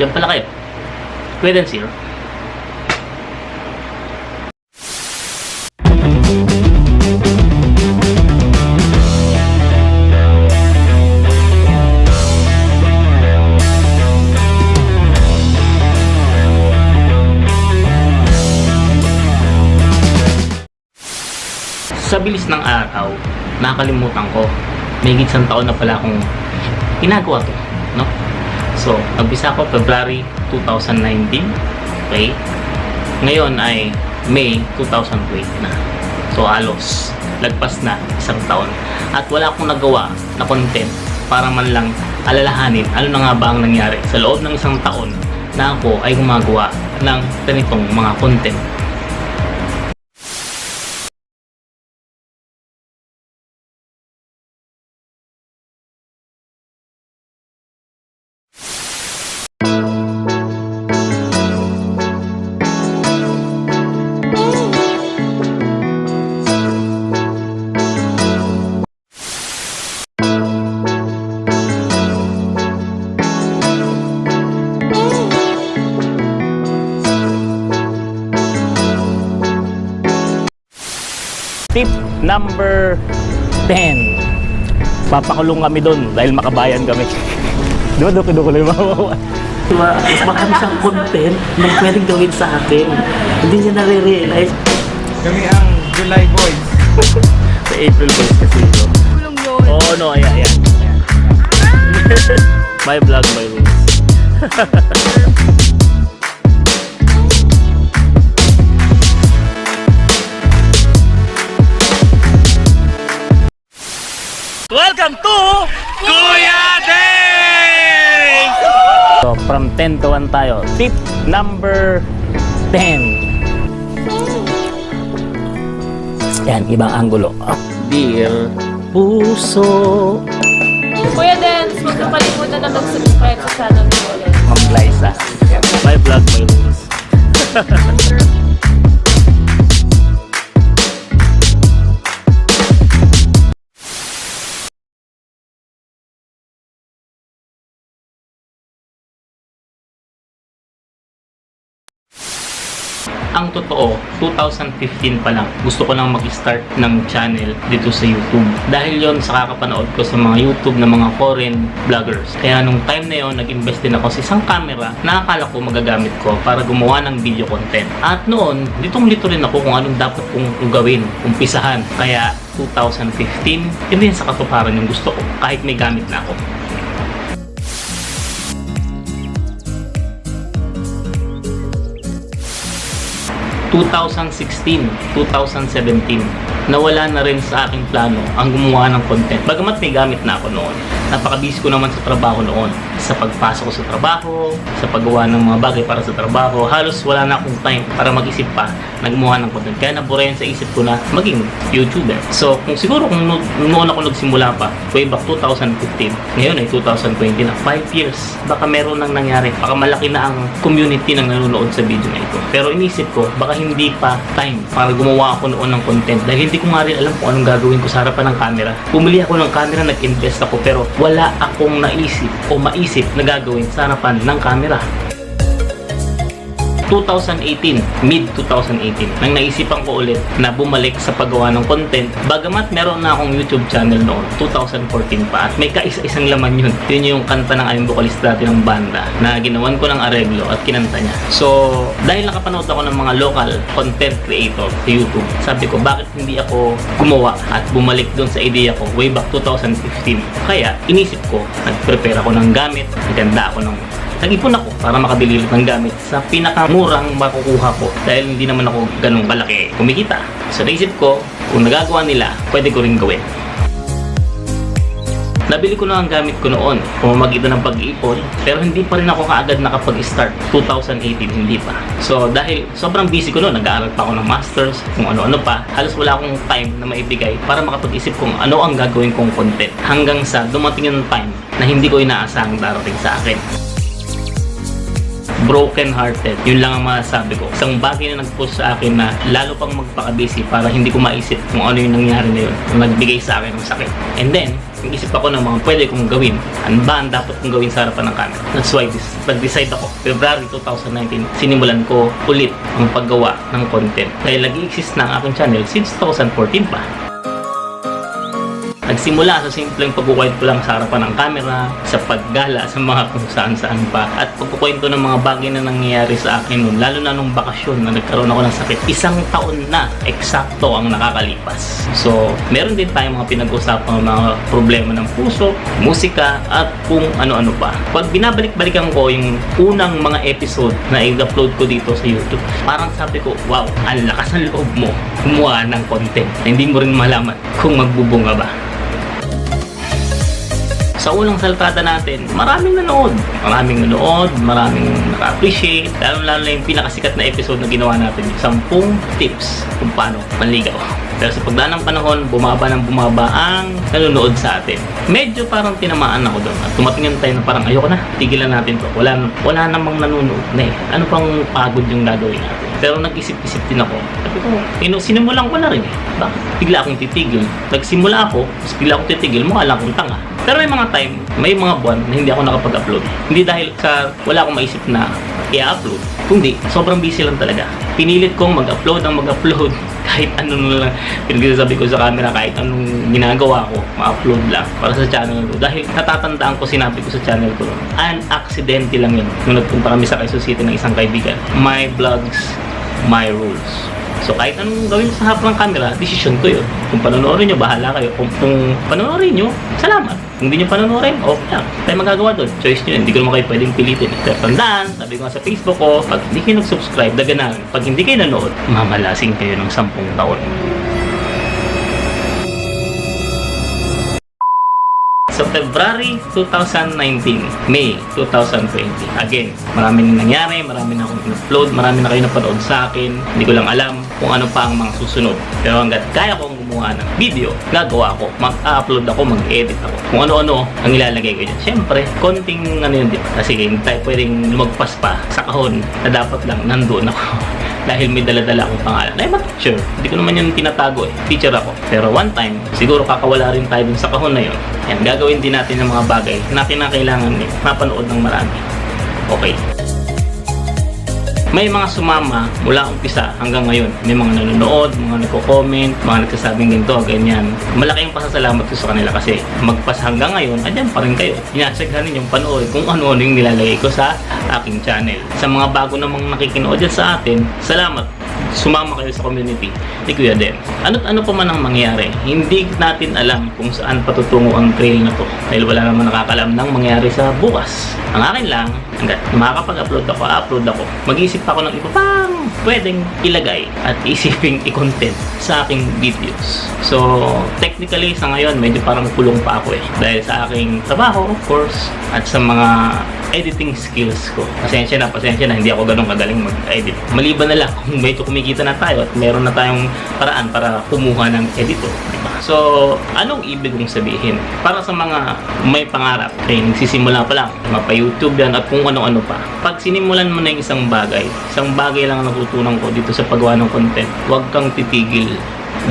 Diyan pala kayo. Kuya Zero. Sa bilis ng araw, nakakalimutan ko. May isang taon na pala akong ginagawa to. No? So, nagbisa ako February 2019. Okay? Ngayon ay May 2020 na. So, halos lagpas na isang taon. At wala akong nagawa na content para man lang alalahanin ano na nga ba ang nangyari sa loob ng isang taon na ako ay gumagawa ng ganitong mga content. Tip number 10. Papakulong kami doon dahil makabayan kami. Di ba duki-duki lang mawawa? Diba, mas marami siyang content na pwedeng gawin sa akin. Hindi niya nare-realize. Kami ang July Boys. Sa April Boys kasi ito. Kulong yun. Oo, oh, no, ayan, ayan. ayan. my vlog, my rules. 10 to 1 tayo. Tip number 10. Yan, ibang angulo. Dear Puso. Kuya Dance, huwag kang kalimutan na mag-subscribe sa channel ko ulit. Ma'am Liza. My vlog, my rules. Ang totoo, 2015 pa lang, gusto ko lang mag-start ng channel dito sa YouTube. Dahil yon sa kakapanood ko sa mga YouTube ng mga foreign vloggers. Kaya nung time na yon nag-invest din ako sa isang camera na akala ko magagamit ko para gumawa ng video content. At noon, ditong lito rin ako kung anong dapat kong gawin, umpisahan. Kaya 2015, yun din sa katuparan yung gusto ko, kahit may gamit na ako. 2016, 2017, nawala na rin sa aking plano ang gumawa ng content. Bagamat may gamit na ako noon, napakabisi ko naman sa trabaho noon. Sa pagpasok ko sa trabaho, sa paggawa ng mga bagay para sa trabaho, halos wala na akong time para mag-isip pa na gumawa ng content. Kaya naburayan sa isip ko na maging YouTuber. So, kung siguro kung no- noon ako nagsimula pa, way back 2015, ngayon ay 2020 na, 5 years, baka meron nang nangyari. Baka malaki na ang community ng nanonood sa video na ito. Pero inisip ko, baka hindi pa time para gumawa ako noon ng content dahil hindi ko nga rin alam kung anong gagawin ko sa harapan ng camera. Pumili ako ng camera, nag-invest ako pero wala akong naisip o maisip na gagawin sa harapan ng camera. 2018, mid 2018, nang naisipan ko ulit na bumalik sa paggawa ng content. Bagamat meron na akong YouTube channel noon, 2014 pa, at may kaisa-isang laman yun. Yun yung kanta ng aming vocalista dati ng banda na ginawan ko ng areglo at kinanta niya. So, dahil nakapanood ako ng mga local content creator sa YouTube, sabi ko, bakit hindi ako gumawa at bumalik doon sa idea ko way back 2015. Kaya, inisip ko, nag-prepare ako ng gamit, naganda ako ng nag-ipon ako para makabili ng gamit sa pinakamurang makukuha ko dahil hindi naman ako ganun kalaki kumikita. So naisip ko, kung nagagawa nila, pwede ko rin gawin. Nabili ko na ang gamit ko noon, pumamagitan ng pag-iipon, pero hindi pa rin ako kaagad nakapag-start. 2018, hindi pa. So, dahil sobrang busy ko noon, nag-aaral pa ako ng masters, kung ano-ano pa, halos wala akong time na maibigay para makapag-isip kung ano ang gagawin kong content. Hanggang sa dumating yung time na hindi ko inaasahang darating sa akin broken hearted. Yun lang ang masasabi ko. Isang bagay na nag-push sa akin na lalo pang magpaka-busy para hindi ko maisip kung ano yung nangyari na yun. Nagbigay sa akin ng sakit. And then, nag-isip ako ng mga pwede kong gawin. Ano ba ang dapat kong gawin sa harapan ng camera? That's why this, nag-decide ako. February 2019, sinimulan ko ulit ang paggawa ng content. Dahil nag-exist na ang aking channel since 2014 pa. Nagsimula sa simpleng pagkukwento lang sa harapan ng camera, sa paggala sa mga kung saan saan pa, at pagkukwento ng mga bagay na nangyayari sa akin noon, lalo na nung bakasyon na nagkaroon ako ng sakit. Isang taon na, eksakto ang nakakalipas. So, meron din tayong mga pinag-usapang mga problema ng puso, musika, at kung ano-ano pa. Pag binabalik-balikan ko yung unang mga episode na i-upload ko dito sa YouTube, parang sabi ko, wow, ang lakas ng loob mo gumawa ng content na hindi mo rin malaman kung magbubunga ba sa unang saltada natin, maraming nanood. Maraming nanood, maraming naka-appreciate. Lalo-lalo na yung pinakasikat na episode na ginawa natin. Yung 10 tips kung paano manligaw. Pero sa pagdaan ng panahon, bumaba ng bumaba ang nanonood sa atin. Medyo parang tinamaan ako doon. At tumating yung time na parang ayoko na, tigilan natin to. Wala, wala namang nanonood na eh. Ano pang pagod yung gagawin natin? Pero nag-isip-isip din ako. Sabi ko, ino, sinimulan ko na rin eh. Bakit? Bigla akong titigil. Nagsimula ako, tapos bigla akong titigil, mukha lang akong tanga. Pero may mga time, may mga buwan na hindi ako nakapag-upload. Hindi dahil sa wala akong maisip na i-upload. Kundi, sobrang busy lang talaga. Pinilit kong mag-upload ang mag-upload kahit ano na lang pinagsasabi ko sa camera, kahit anong ginagawa ko, ma-upload lang para sa channel ko. Dahil natatandaan ko, sinabi ko sa channel ko, an accidente lang yun. Nung nagpunta kami sa Quezon City ng isang kaibigan. My vlogs, my rules. So kahit anong gawin sa harap ng camera, decision ko yun. Kung panonoorin nyo, bahala kayo. Kung, kung panonoorin nyo, salamat. Hindi nyo panonoorin, okay lang. Tayo magagawa doon. Choice nyo. Hindi ko naman kayo pwedeng pilitin. Pero tandaan, sabi ko nga sa Facebook ko, pag hindi kayo nag-subscribe, daganan. Pag hindi kayo nanood, mamalasing kayo ng 10 taon. So, February 2019, May 2020. Again, marami na nangyari, marami na akong in-upload, marami na kayo napanood sa akin. Hindi ko lang alam kung ano pa ang mga susunod. Pero hanggat kaya kong gumawa ng video, gagawa ako. Mag-upload ako, mag-edit ako. Kung ano-ano ang ilalagay ko dyan. Siyempre, konting ano yun din. Kasi hindi tayo pwedeng lumagpas pa sa kahon na dapat lang nandun ako. dahil may dala-dala akong pangalan. I'm a teacher. Hindi ko naman yun tinatago eh. Teacher ako. Pero one time, siguro kakawala rin tayo dun sa kahon na yun. Yan, gagawin din natin ng mga bagay na kinakailangan eh, mapanood ng marami. Okay. May mga sumama mula umpisa hanggang ngayon. May mga nanonood, mga nagko-comment, mga nagsasabing ganito, ganyan. Malaki yung pasasalamat ko sa kanila kasi magpas hanggang ngayon, andyan pa rin kayo. Inaasaghan ninyong panood kung ano-ano yung nilalagay ko sa aking channel. Sa mga bago namang nakikinood dyan sa atin, salamat sumama kayo sa community ni Kuya Den. Ano't ano pa man ang mangyari, hindi natin alam kung saan patutungo ang trail na to. Dahil wala naman nakakalam ng mangyari sa bukas. Ang akin lang, hanggat makakapag-upload ako, upload ako, mag-iisip ako ng iba pwedeng ilagay at isiping i-content sa aking videos. So, technically sa ngayon, medyo parang kulong pa ako eh. Dahil sa aking trabaho, of course, at sa mga editing skills ko. Pasensya na, pasensya na, hindi ako ganun kagaling mag-edit. Maliban na lang kung medyo kumikita na tayo at meron na tayong paraan para kumuha ng editor. Diba? So, anong ibig kong sabihin? Para sa mga may pangarap, okay, nagsisimula pa lang, mapa-YouTube yan at kung ano-ano pa. Pag sinimulan mo na yung isang bagay, isang bagay lang ang natutunan ko dito sa paggawa ng content, huwag kang titigil.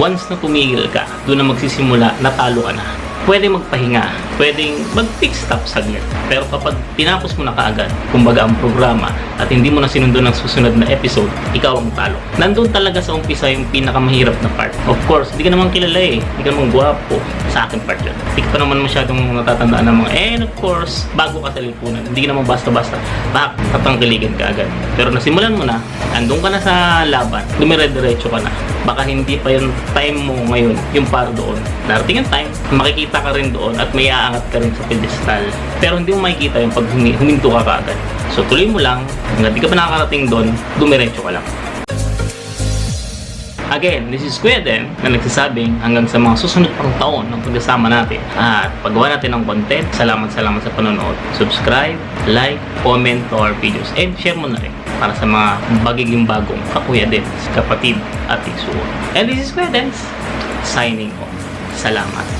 Once na tumigil ka, doon na magsisimula, natalo ka na pwede magpahinga, pwedeng mag-pick stop saglit. Pero kapag tinapos mo na kaagad, kumbaga ang programa, at hindi mo na sinundo ng susunod na episode, ikaw ang talo. Nandun talaga sa umpisa yung pinakamahirap na part. Of course, hindi ka naman kilala eh. Hindi ka naman gwapo sa akin part yun. Hindi ka pa naman masyadong natatandaan ng mga, and of course, bago ka sa hindi ka naman basta-basta, bak, tatangkiligan ka agad. Pero nasimulan mo na, andun ka na sa laban, dumire-diretso ka na. Baka hindi pa yung time mo ngayon, yung para doon. Darating yung time, makikita ka rin doon at may aangat ka rin sa pedestal. Pero hindi mo makikita yung pag humi- huminto ka kaagad. So tuloy mo lang, hanggang di ka pa nakakarating doon, dumiretso ka lang. Again, this is Kuya Den na nagsasabing hanggang sa mga susunod pang taon ng pagkasama natin at paggawa natin ng content. Salamat, salamat sa panonood. Subscribe, like, comment to our videos and share mo na rin para sa mga bagiging bagong kakuya din, kapatid at isuo. And this is Kuya Den signing off. Salamat.